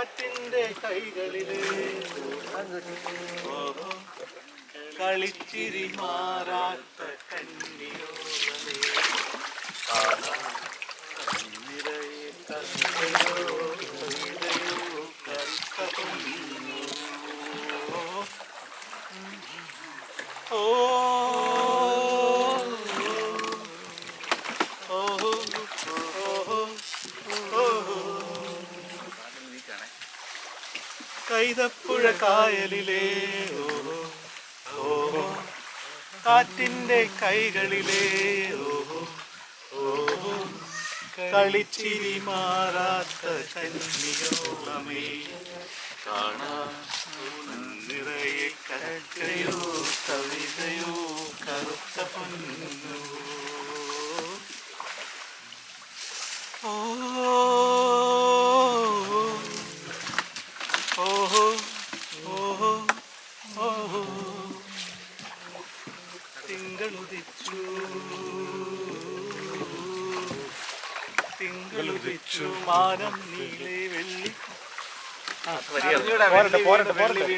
കാറ്റിന്റെ കൈകളിലെ കളിച്ചിരി മാറാത്ത ഓ ഓ ഓ കൈതപ്പുഴ കായലിലേ ഓ ഓ കൈകളിലേ ഓ കളിച്ചിരി മാറാത്ത കന്നിയോളമേ കാണാ നിറയെ കരക്കയോ കവിതയോ കറുത്ത പൊന്നോ. ഓ തിങ്കളുദിച്ചു. തിങ്കളുദിച്ചു. മാനം നീലെ വെള്ളി. ആ പോരട്ടെ പോരട്ടെ പോരട്ടെ.